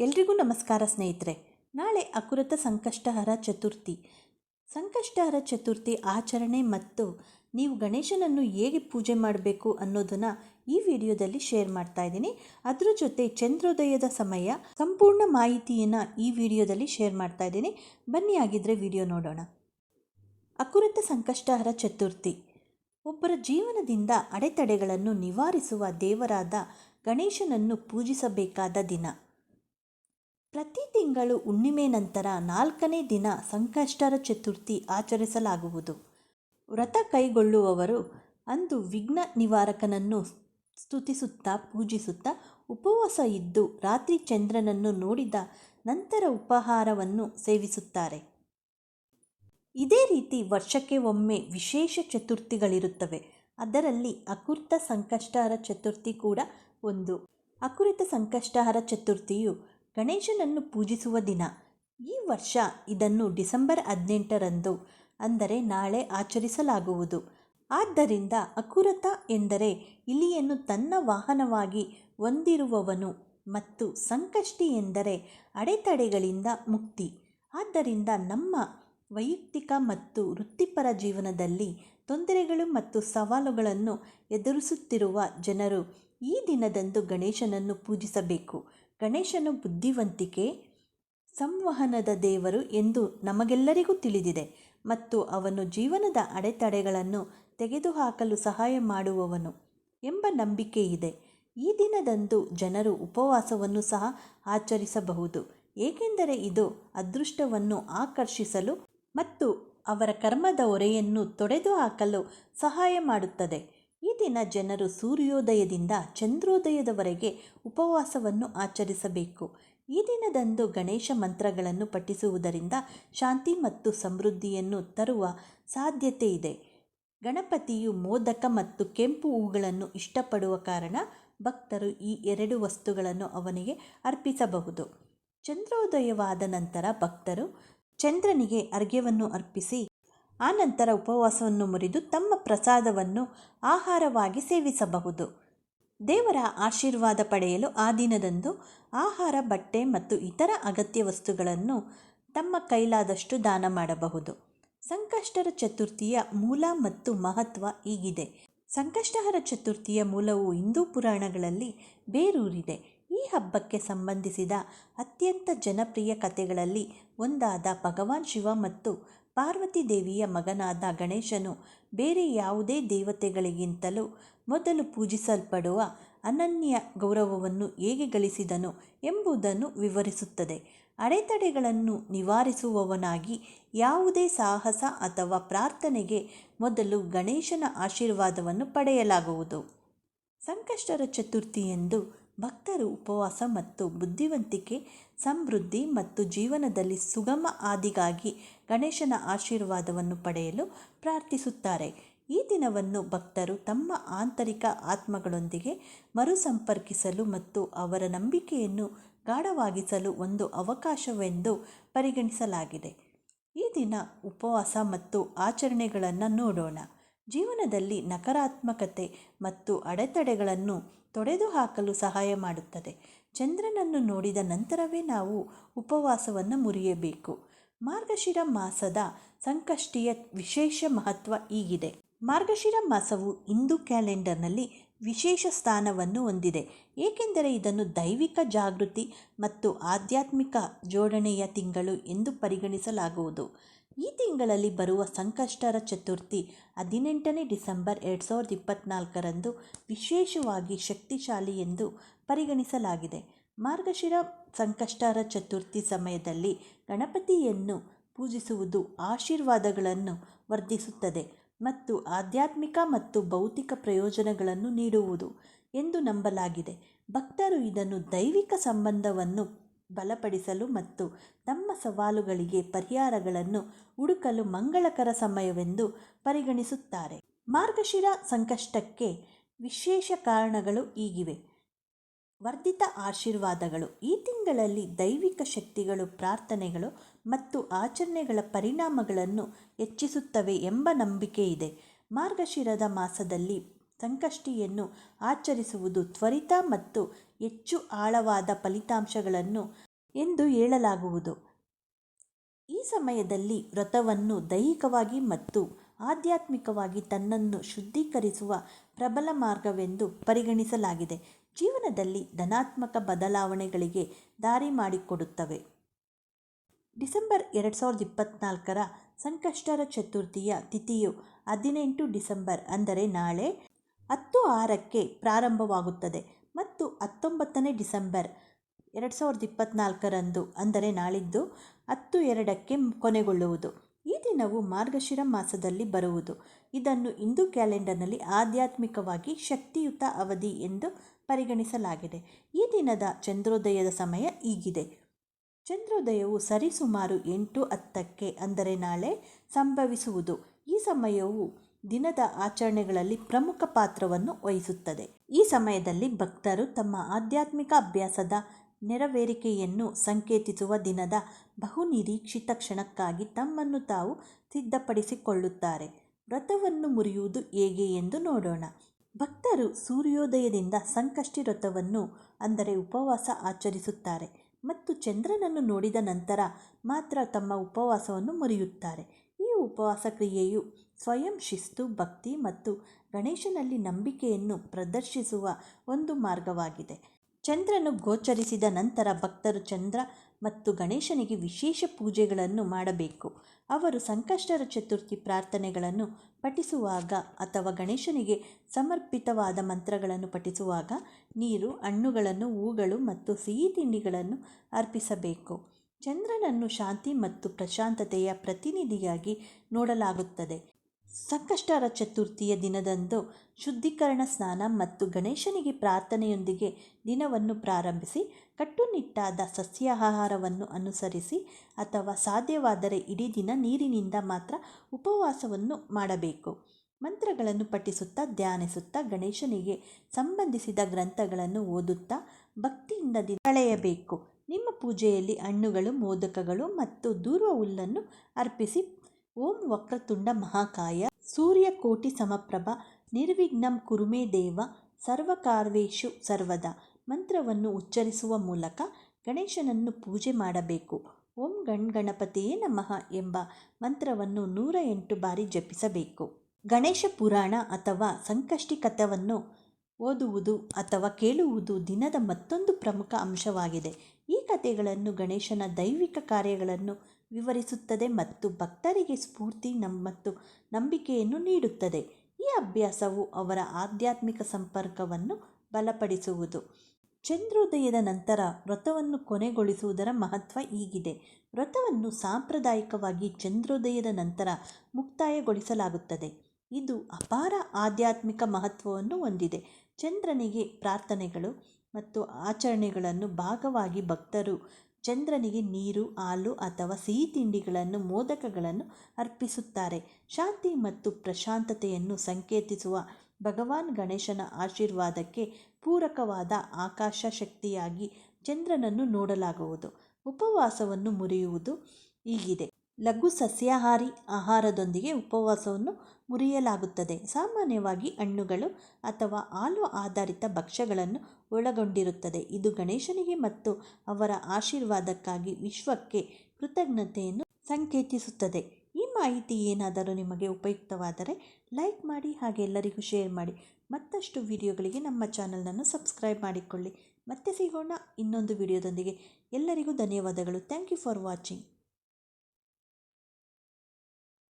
ಎಲ್ರಿಗೂ ನಮಸ್ಕಾರ ಸ್ನೇಹಿತರೆ. ನಾಳೆ ಅಕುರತ ಸಂಕಷ್ಟಹರ ಚತುರ್ಥಿ. ಸಂಕಷ್ಟಹರ ಚತುರ್ಥಿ ಆಚರಣೆ ಮತ್ತು ನೀವು ಗಣೇಶನನ್ನು ಹೇಗೆ ಪೂಜೆ ಮಾಡಬೇಕು ಅನ್ನೋದನ್ನು ಈ ವಿಡಿಯೋದಲ್ಲಿ ಶೇರ್ ಮಾಡ್ತಾ ಇದ್ದೀನಿ. ಅದರ ಜೊತೆ ಚಂದ್ರೋದಯದ ಸಮಯ ಸಂಪೂರ್ಣ ಮಾಹಿತಿಯನ್ನು ಈ ವಿಡಿಯೋದಲ್ಲಿ ಶೇರ್ ಮಾಡ್ತಾ ಇದ್ದೀನಿ. ಬನ್ನಿ ಆಗಿದ್ದರೆ ವಿಡಿಯೋ ನೋಡೋಣ. ಅಕುರತ ಸಂಕಷ್ಟಹರ ಚತುರ್ಥಿ. ಒಬ್ಬರ ಜೀವನದಿಂದ ಅಡೆತಡೆಗಳನ್ನು ನಿವಾರಿಸುವ ದೇವರಾದ ಗಣೇಶನನ್ನು ಪೂಜಿಸಬೇಕಾದ ದಿನ. ಪ್ರತಿ ತಿಂಗಳು ಹುಣ್ಣಿಮೆ ನಂತರ ನಾಲ್ಕನೇ ದಿನ ಸಂಕಷ್ಟರ ಚತುರ್ಥಿ ಆಚರಿಸಲಾಗುವುದು. ವ್ರತ ಕೈಗೊಳ್ಳುವವರು ಅಂದು ವಿಘ್ನ ನಿವಾರಕನನ್ನು ಸ್ತುತಿಸುತ್ತಾ ಪೂಜಿಸುತ್ತಾ ಉಪವಾಸ ಇದ್ದು ರಾತ್ರಿ ಚಂದ್ರನನ್ನು ನೋಡಿದ ನಂತರ ಉಪಹಾರವನ್ನು ಸೇವಿಸುತ್ತಾರೆ. ಇದೇ ರೀತಿ ವರ್ಷಕ್ಕೆ ಒಮ್ಮೆ ವಿಶೇಷ ಚತುರ್ಥಿಗಳಿರುತ್ತವೆ. ಅದರಲ್ಲಿ ಅಕುರ್ತ ಸಂಕಷ್ಟಹರ ಚತುರ್ಥಿ ಕೂಡ ಒಂದು. ಅಕುರಿತ ಸಂಕಷ್ಟಹರ ಚತುರ್ಥಿಯು ಗಣೇಶನನ್ನು ಪೂಜಿಸುವ ದಿನ. ಈ ವರ್ಷ ಇದನ್ನು ಡಿಸೆಂಬರ್ ಹದಿನೆಂಟರಂದು, ಅಂದರೆ ನಾಳೆ ಆಚರಿಸಲಾಗುವುದು. ಆದ್ದರಿಂದ ಅಕುರತ ಎಂದರೆ ಇಲಿಯನ್ನು ತನ್ನ ವಾಹನವಾಗಿ ಹೊಂದಿರುವವನು ಮತ್ತು ಸಂಕಷ್ಟಿ ಎಂದರೆ ಅಡೆತಡೆಗಳಿಂದ ಮುಕ್ತಿ. ಆದ್ದರಿಂದ ನಮ್ಮ ವೈಯಕ್ತಿಕ ಮತ್ತು ವೃತ್ತಿಪರ ಜೀವನದಲ್ಲಿ ತೊಂದರೆಗಳು ಮತ್ತು ಸವಾಲುಗಳನ್ನು ಎದುರಿಸುತ್ತಿರುವ ಜನರು ಈ ದಿನದಂದು ಗಣೇಶನನ್ನು ಪೂಜಿಸಬೇಕು. ಗಣೇಶನು ಬುದ್ಧಿವಂತಿಕೆ ಸಂವಹನದ ದೇವರು ಎಂದು ನಮಗೆಲ್ಲರಿಗೂ ತಿಳಿದಿದೆ ಮತ್ತು ಅವನು ಜೀವನದ ಅಡೆತಡೆಗಳನ್ನು ತೆಗೆದುಹಾಕಲು ಸಹಾಯ ಮಾಡುವವನು ಎಂಬ ನಂಬಿಕೆ ಇದೆ. ಈ ದಿನದಂದು ಜನರು ಉಪವಾಸವನ್ನು ಸಹ ಆಚರಿಸಬಹುದು, ಏಕೆಂದರೆ ಇದು ಅದೃಷ್ಟವನ್ನು ಆಕರ್ಷಿಸಲು ಮತ್ತು ಅವರ ಕರ್ಮದ ಹೊರೆಯನ್ನು ತೊಡೆದುಹಾಕಲು ಸಹಾಯ ಮಾಡುತ್ತದೆ. ಈ ದಿನ ಜನರು ಸೂರ್ಯೋದಯದಿಂದ ಚಂದ್ರೋದಯದವರೆಗೆ ಉಪವಾಸವನ್ನು ಆಚರಿಸಬೇಕು. ಈ ದಿನದಂದು ಗಣೇಶ ಮಂತ್ರಗಳನ್ನು ಪಠಿಸುವುದರಿಂದ ಶಾಂತಿ ಮತ್ತು ಸಮೃದ್ಧಿಯನ್ನು ತರುವ ಸಾಧ್ಯತೆ ಇದೆ. ಗಣಪತಿಯು ಮೋದಕ ಮತ್ತು ಕೆಂಪು ಹೂಗಳನ್ನು ಇಷ್ಟಪಡುವ ಕಾರಣ ಭಕ್ತರು ಈ ಎರಡು ವಸ್ತುಗಳನ್ನು ಅವನಿಗೆ ಅರ್ಪಿಸಬಹುದು. ಚಂದ್ರೋದಯವಾದ ನಂತರ ಭಕ್ತರು ಚಂದ್ರನಿಗೆ ಅರ್ಘ್ಯವನ್ನು ಅರ್ಪಿಸಿ ಆನಂತರ ಉಪವಾಸವನ್ನು ಮುರಿದು ತಮ್ಮ ಪ್ರಸಾದವನ್ನು ಆಹಾರವಾಗಿ ಸೇವಿಸಬಹುದು. ದೇವರ ಆಶೀರ್ವಾದ ಪಡೆಯಲು ಆ ದಿನದಂದು ಆಹಾರ, ಬಟ್ಟೆ ಮತ್ತು ಇತರ ಅಗತ್ಯ ವಸ್ತುಗಳನ್ನು ತಮ್ಮ ಕೈಲಾದಷ್ಟು ದಾನ ಮಾಡಬಹುದು. ಸಂಕಷ್ಟರ ಚತುರ್ಥಿಯ ಮೂಲ ಮತ್ತು ಮಹತ್ವ ಈಗಿದೆ ಸಂಕಷ್ಟಹರ ಚತುರ್ಥಿಯ ಮೂಲವು ಹಿಂದೂ ಪುರಾಣಗಳಲ್ಲಿ ಬೇರೂರಿದೆ. ಈ ಹಬ್ಬಕ್ಕೆ ಸಂಬಂಧಿಸಿದ ಅತ್ಯಂತ ಜನಪ್ರಿಯ ಕಥೆಗಳಲ್ಲಿ ಒಂದಾದ ಭಗವಾನ್ ಶಿವ ಮತ್ತು ಪಾರ್ವತಿ ದೇವಿಯ ಮಗನಾದ ಗಣೇಶನು ಬೇರೆ ಯಾವುದೇ ದೇವತೆಗಳಿಗಿಂತಲೂ ಮೊದಲು ಪೂಜಿಸಲ್ಪಡುವ ಅನನ್ಯ ಗೌರವವನ್ನು ಹೇಗೆ ಗಳಿಸಿದನು ಎಂಬುದನ್ನು ವಿವರಿಸುತ್ತದೆ. ಅಡೆತಡೆಗಳನ್ನು ನಿವಾರಿಸುವವನಾಗಿ ಯಾವುದೇ ಸಾಹಸ ಅಥವಾ ಪ್ರಾರ್ಥನೆಗೆ ಮೊದಲು ಗಣೇಶನ ಆಶೀರ್ವಾದವನ್ನು ಪಡೆಯಲಾಗುವುದು. ಸಂಕಷ್ಟರ ಚತುರ್ಥಿ ಎಂದು ಭಕ್ತರು ಉಪವಾಸ ಮತ್ತು ಬುದ್ಧಿವಂತಿಕೆ, ಸಮೃದ್ಧಿ ಮತ್ತು ಜೀವನದಲ್ಲಿ ಸುಗಮ ಆದಿಗಾಗಿ ಗಣೇಶನ ಆಶೀರ್ವಾದವನ್ನು ಪಡೆಯಲು ಪ್ರಾರ್ಥಿಸುತ್ತಾರೆ. ಈ ದಿನವನ್ನು ಭಕ್ತರು ತಮ್ಮ ಆಂತರಿಕ ಆತ್ಮಗಳೊಂದಿಗೆ ಮರುಸಂಪರ್ಕಿಸಲು ಮತ್ತು ಅವರ ನಂಬಿಕೆಯನ್ನು ಗಾಢವಾಗಿಸಲು ಒಂದು ಅವಕಾಶವೆಂದು ಪರಿಗಣಿಸಲಾಗಿದೆ. ಈ ದಿನ ಉಪವಾಸ ಮತ್ತು ಆಚರಣೆಗಳನ್ನು ನೋಡೋಣ. ಜೀವನದಲ್ಲಿ ನಕಾರಾತ್ಮಕತೆ ಮತ್ತು ಅಡೆತಡೆಗಳನ್ನು ತೊಡೆದುಹಾಕಲು ಸಹಾಯ ಮಾಡುತ್ತದೆ. ಚಂದ್ರನನ್ನು ನೋಡಿದ ನಂತರವೇ ನಾವು ಉಪವಾಸವನ್ನು ಮುರಿಯಬೇಕು. ಮಾರ್ಗಶಿರ ಮಾಸದ ಸಂಕಷ್ಟಿಯ ವಿಶೇಷ ಮಹತ್ವ ಈಗಿದೆ ಮಾರ್ಗಶಿರ ಮಾಸವು ಹಿಂದೂ ಕ್ಯಾಲೆಂಡರ್ನಲ್ಲಿ ವಿಶೇಷ ಸ್ಥಾನವನ್ನು ಹೊಂದಿದೆ. ಏಕೆಂದರೆ ಇದನ್ನು ದೈವಿಕ ಜಾಗೃತಿ ಮತ್ತು ಆಧ್ಯಾತ್ಮಿಕ ಜೋಡಣೆಯ ತಿಂಗಳು ಎಂದು ಪರಿಗಣಿಸಲಾಗುವುದು. ಈ ತಿಂಗಳಲ್ಲಿ ಬರುವ ಸಂಕಷ್ಟರ ಚತುರ್ಥಿ ಹದಿನೆಂಟನೇ ಡಿಸೆಂಬರ್ ಎರಡು ಸಾವಿರದ ಇಪ್ಪತ್ತ್ನಾಲ್ಕರಂದು ವಿಶೇಷವಾಗಿ ಶಕ್ತಿಶಾಲಿ ಎಂದು ಪರಿಗಣಿಸಲಾಗಿದೆ. ಮಾರ್ಗಶಿರ ಸಂಕಷ್ಟಾರ ಚತುರ್ಥಿ ಸಮಯದಲ್ಲಿ ಗಣಪತಿಯನ್ನು ಪೂಜಿಸುವುದು ಆಶೀರ್ವಾದಗಳನ್ನು ವರ್ಧಿಸುತ್ತದೆ ಮತ್ತು ಆಧ್ಯಾತ್ಮಿಕ ಮತ್ತು ಭೌತಿಕ ಪ್ರಯೋಜನಗಳನ್ನು ನೀಡುವುದು ಎಂದು ನಂಬಲಾಗಿದೆ. ಭಕ್ತರು ಇದನ್ನು ದೈವಿಕ ಸಂಬಂಧವನ್ನು ಬಲಪಡಿಸಲು ಮತ್ತು ತಮ್ಮ ಸವಾಲುಗಳಿಗೆ ಪರಿಹಾರಗಳನ್ನು ಹುಡುಕಲು ಮಂಗಳಕರ ಸಮಯವೆಂದು ಪರಿಗಣಿಸುತ್ತಾರೆ. ಮಾರ್ಗಶಿರ ಸಂಕಷ್ಟಕ್ಕೆ ವಿಶೇಷ ಕಾರಣಗಳು ಹೀಗಿವೆ ವರ್ಧಿತ ಆಶೀರ್ವಾದಗಳು. ಈ ತಿಂಗಳಲ್ಲಿ ದೈವಿಕ ಶಕ್ತಿಗಳು, ಪ್ರಾರ್ಥನೆಗಳು ಮತ್ತು ಆಚರಣೆಗಳ ಪರಿಣಾಮಗಳನ್ನು ಹೆಚ್ಚಿಸುತ್ತವೆ ಎಂಬ ನಂಬಿಕೆ ಇದೆ. ಮಾರ್ಗಶಿರದ ಮಾಸದಲ್ಲಿ ಸಂಕಷ್ಟಿಯನ್ನು ಆಚರಿಸುವುದು ತ್ವರಿತ ಮತ್ತು ಹೆಚ್ಚು ಆಳವಾದ ಫಲಿತಾಂಶಗಳನ್ನು ಎಂದು ಹೇಳಲಾಗುವುದು. ಈ ಸಮಯದಲ್ಲಿ ವ್ರತವನ್ನು ದೈಹಿಕವಾಗಿ ಮತ್ತು ಆಧ್ಯಾತ್ಮಿಕವಾಗಿ ತನ್ನನ್ನು ಶುದ್ಧೀಕರಿಸುವ ಪ್ರಬಲ ಮಾರ್ಗವೆಂದು ಪರಿಗಣಿಸಲಾಗಿದೆ. ಜೀವನದಲ್ಲಿ ಧನಾತ್ಮಕ ಬದಲಾವಣೆಗಳಿಗೆ ದಾರಿ ಮಾಡಿಕೊಡುತ್ತವೆ. ಡಿಸೆಂಬರ್ ಎರಡು ಸಾವಿರದ ಇಪ್ಪತ್ತ್ನಾಲ್ಕರ ಸಂಕಷ್ಟರ ಚತುರ್ಥಿಯ ತಿಥಿಯು ಹದಿನೆಂಟು ಡಿಸೆಂಬರ್ ಅಂದರೆ ನಾಳೆ ಹತ್ತು ಆರಕ್ಕೆ ಪ್ರಾರಂಭವಾಗುತ್ತದೆ ಮತ್ತು ಹತ್ತೊಂಬತ್ತನೇ ಡಿಸೆಂಬರ್ ಎರಡು ಸಾವಿರದ ಇಪ್ಪತ್ತ್ನಾಲ್ಕರಂದು ಅಂದರೆ ನಾಳಿದ್ದು ಹತ್ತು ಎರಡಕ್ಕೆ ಕೊನೆಗೊಳ್ಳುವುದು. ದಿನವು ಮಾರ್ಗಶಿರ ಮಾಸದಲ್ಲಿ ಬರುವುದು. ಇದನ್ನು ಹಿಂದೂ ಕ್ಯಾಲೆಂಡರ್ನಲ್ಲಿ ಆಧ್ಯಾತ್ಮಿಕವಾಗಿ ಶಕ್ತಿಯುತ ಅವಧಿ ಎಂದು ಪರಿಗಣಿಸಲಾಗಿದೆ. ಈ ದಿನದ ಚಂದ್ರೋದಯದ ಸಮಯ ಈಗಿದೆ ಚಂದ್ರೋದಯವು ಸರಿಸುಮಾರು ಎಂಟು ಹತ್ತಕ್ಕೆ ಅಂದರೆ ನಾಳೆ ಸಂಭವಿಸುವುದು. ಈ ಸಮಯವು ದಿನದ ಆಚರಣೆಗಳಲ್ಲಿ ಪ್ರಮುಖ ಪಾತ್ರವನ್ನು ವಹಿಸುತ್ತದೆ. ಈ ಸಮಯದಲ್ಲಿ ಭಕ್ತರು ತಮ್ಮ ಆಧ್ಯಾತ್ಮಿಕ ಅಭ್ಯಾಸದ ನೆರವೇರಿಕೆಯನ್ನು ಸಂಕೇತಿಸುವ ದಿನದ ಬಹುನಿರೀಕ್ಷಿತ ಕ್ಷಣಕ್ಕಾಗಿ ತಮ್ಮನ್ನು ತಾವು ಸಿದ್ಧಪಡಿಸಿಕೊಳ್ಳುತ್ತಾರೆ. ವ್ರತವನ್ನು ಮುರಿಯುವುದು ಹೇಗೆ ಎಂದು ನೋಡೋಣ. ಭಕ್ತರು ಸೂರ್ಯೋದಯದಿಂದ ಸಂಕಷ್ಟಿ ವ್ರತವನ್ನು, ಅಂದರೆ ಉಪವಾಸ, ಆಚರಿಸುತ್ತಾರೆ ಮತ್ತು ಚಂದ್ರನನ್ನು ನೋಡಿದ ನಂತರ ಮಾತ್ರ ತಮ್ಮ ಉಪವಾಸವನ್ನು ಮುರಿಯುತ್ತಾರೆ. ಈ ಉಪವಾಸ ಕ್ರಿಯೆಯು ಸ್ವಯಂ ಶಿಸ್ತು, ಭಕ್ತಿ ಮತ್ತು ಗಣೇಶನಲ್ಲಿ ನಂಬಿಕೆಯನ್ನು ಪ್ರದರ್ಶಿಸುವ ಒಂದು ಮಾರ್ಗವಾಗಿದೆ. ಚಂದ್ರನು ಗೋಚರಿಸಿದ ನಂತರ ಭಕ್ತರು ಚಂದ್ರ ಮತ್ತು ಗಣೇಶನಿಗೆ ವಿಶೇಷ ಪೂಜೆಗಳನ್ನು ಮಾಡಬೇಕು. ಅವರು ಸಂಕಷ್ಟರ ಚತುರ್ಥಿ ಪ್ರಾರ್ಥನೆಗಳನ್ನು ಪಠಿಸುವಾಗ ಅಥವಾ ಗಣೇಶನಿಗೆ ಸಮರ್ಪಿತವಾದ ಮಂತ್ರಗಳನ್ನು ಪಠಿಸುವಾಗ ನೀರು, ಹಣ್ಣುಗಳನ್ನು, ಹೂಗಳು ಮತ್ತು ಸಿಹಿ ತಿಂಡಿಗಳನ್ನು ಅರ್ಪಿಸಬೇಕು. ಚಂದ್ರನನ್ನು ಶಾಂತಿ ಮತ್ತು ಪ್ರಶಾಂತತೆಯ ಪ್ರತಿನಿಧಿಯಾಗಿ ನೋಡಲಾಗುತ್ತದೆ. ಸಂಕಷ್ಟರ ಚತುರ್ಥಿಯ ದಿನದಂದು ಶುದ್ಧೀಕರಣ ಸ್ನಾನ ಮತ್ತು ಗಣೇಶನಿಗೆ ಪ್ರಾರ್ಥನೆಯೊಂದಿಗೆ ದಿನವನ್ನು ಪ್ರಾರಂಭಿಸಿ, ಕಟ್ಟುನಿಟ್ಟಾದ ಸಸ್ಯಾಹಾರವನ್ನು ಅನುಸರಿಸಿ ಅಥವಾ ಸಾಧ್ಯವಾದರೆ ಇಡೀ ದಿನ ನೀರಿನಿಂದ ಮಾತ್ರ ಉಪವಾಸವನ್ನು ಮಾಡಬೇಕು. ಮಂತ್ರಗಳನ್ನು ಪಠಿಸುತ್ತಾ, ಧ್ಯಾನಿಸುತ್ತಾ, ಗಣೇಶನಿಗೆ ಸಂಬಂಧಿಸಿದ ಗ್ರಂಥಗಳನ್ನು ಓದುತ್ತಾ, ಭಕ್ತಿಯಿಂದ ದಿನ ಕಳೆಯಬೇಕು. ನಿಮ್ಮ ಪೂಜೆಯಲ್ಲಿ ಹಣ್ಣುಗಳು, ಮೋದಕಗಳು ಮತ್ತು ದೂರ್ವ ಹುಲ್ಲನ್ನು ಅರ್ಪಿಸಿ ಓಂ ವಕ್ರತುಂಡ ಮಹಾಕಾಯ ಸೂರ್ಯಕೋಟಿ ಸಮಪ್ರಭ, ನಿರ್ವಿಘ್ನಂ ಕುರುಮೇ ದೇವ ಸರ್ವಕಾರ್ವೇಶು ಸರ್ವದ, ಮಂತ್ರವನ್ನು ಉಚ್ಚರಿಸುವ ಮೂಲಕ ಗಣೇಶನನ್ನು ಪೂಜೆ ಮಾಡಬೇಕು. ಓಂ ಗಣ್ ಗಣಪತಿಯೇ ನಮಃ ಎಂಬ ಮಂತ್ರವನ್ನು ನೂರ ಎಂಟು ಬಾರಿ ಜಪಿಸಬೇಕು. ಗಣೇಶ ಪುರಾಣ ಅಥವಾ ಸಂಕಷ್ಟಿ ಕಥವನ್ನು ಓದುವುದು ಅಥವಾ ಕೇಳುವುದು ದಿನದ ಮತ್ತೊಂದು ಪ್ರಮುಖ ಅಂಶವಾಗಿದೆ. ಈ ಕಥೆಗಳನ್ನು ಗಣೇಶನ ದೈವಿಕ ಕಾರ್ಯಗಳನ್ನು ವಿವರಿಸುತ್ತದೆ ಮತ್ತು ಭಕ್ತರಿಗೆ ಸ್ಫೂರ್ತಿ ನಮ್ಮ ಮತ್ತು ನಂಬಿಕೆಯನ್ನು ನೀಡುತ್ತದೆ. ಈ ಅಭ್ಯಾಸವು ಅವರ ಆಧ್ಯಾತ್ಮಿಕ ಸಂಪರ್ಕವನ್ನು ಬಲಪಡಿಸುವುದು. ಚಂದ್ರೋದಯದ ನಂತರ ವ್ರತವನ್ನು ಕೊನೆಗೊಳಿಸುವುದರ ಮಹತ್ವ ಈಗಿದೆ ವ್ರತವನ್ನು ಸಾಂಪ್ರದಾಯಿಕವಾಗಿ ಚಂದ್ರೋದಯದ ನಂತರ ಮುಕ್ತಾಯಗೊಳಿಸಲಾಗುತ್ತದೆ. ಇದು ಅಪಾರ ಆಧ್ಯಾತ್ಮಿಕ ಮಹತ್ವವನ್ನು ಹೊಂದಿದೆ. ಚಂದ್ರನಿಗೆ ಪ್ರಾರ್ಥನೆಗಳು ಮತ್ತು ಆಚರಣೆಗಳನ್ನು ಭಾಗವಾಗಿ ಭಕ್ತರು ಚಂದ್ರನಿಗೆ ನೀರು, ಹಾಲು ಅಥವಾ ಸಿಹಿ ತಿಂಡಿಗಳನ್ನು, ಮೋದಕಗಳನ್ನು ಅರ್ಪಿಸುತ್ತಾರೆ. ಶಾಂತಿ ಮತ್ತು ಪ್ರಶಾಂತತೆಯನ್ನು ಸಂಕೇತಿಸುವ ಭಗವಾನ್ ಗಣೇಶನ ಆಶೀರ್ವಾದಕ್ಕೆ ಪೂರಕವಾದ ಆಕಾಶ ಶಕ್ತಿಯಾಗಿ ಚಂದ್ರನನ್ನು ನೋಡಲಾಗುವುದು. ಉಪವಾಸವನ್ನು ಮುರಿಯುವುದು ಹೀಗಿದೆ. ಲಘು ಸಸ್ಯಾಹಾರಿ ಆಹಾರದೊಂದಿಗೆ ಉಪವಾಸವನ್ನು ಮುರಿಯಲಾಗುತ್ತದೆ. ಸಾಮಾನ್ಯವಾಗಿ ಹಣ್ಣುಗಳು ಅಥವಾ ಹಾಲು ಆಧಾರಿತ ಭಕ್ಷ್ಯಗಳನ್ನು ಒಳಗೊಂಡಿರುತ್ತದೆ. ಇದು ಗಣೇಶನಿಗೆ ಮತ್ತು ಅವರ ಆಶೀರ್ವಾದಕ್ಕಾಗಿ ವಿಶ್ವಕ್ಕೆ ಕೃತಜ್ಞತೆಯನ್ನು ಸಂಕೇತಿಸುತ್ತದೆ. ಈ ಮಾಹಿತಿ ಏನಾದರೂ ನಿಮಗೆ ಉಪಯುಕ್ತವಾದರೆ ಲೈಕ್ ಮಾಡಿ ಹಾಗೆ ಎಲ್ಲರಿಗೂ ಶೇರ್ ಮಾಡಿ. ಮತ್ತಷ್ಟು ವಿಡಿಯೋಗಳಿಗೆ ನಮ್ಮ ಚಾನಲನ್ನು ಸಬ್ಸ್ಕ್ರೈಬ್ ಮಾಡಿಕೊಳ್ಳಿ. ಮತ್ತೆ ಸಿಗೋಣ ಇನ್ನೊಂದು ವಿಡಿಯೋದೊಂದಿಗೆ. ಎಲ್ಲರಿಗೂ ಧನ್ಯವಾದಗಳು. Thank you for watching.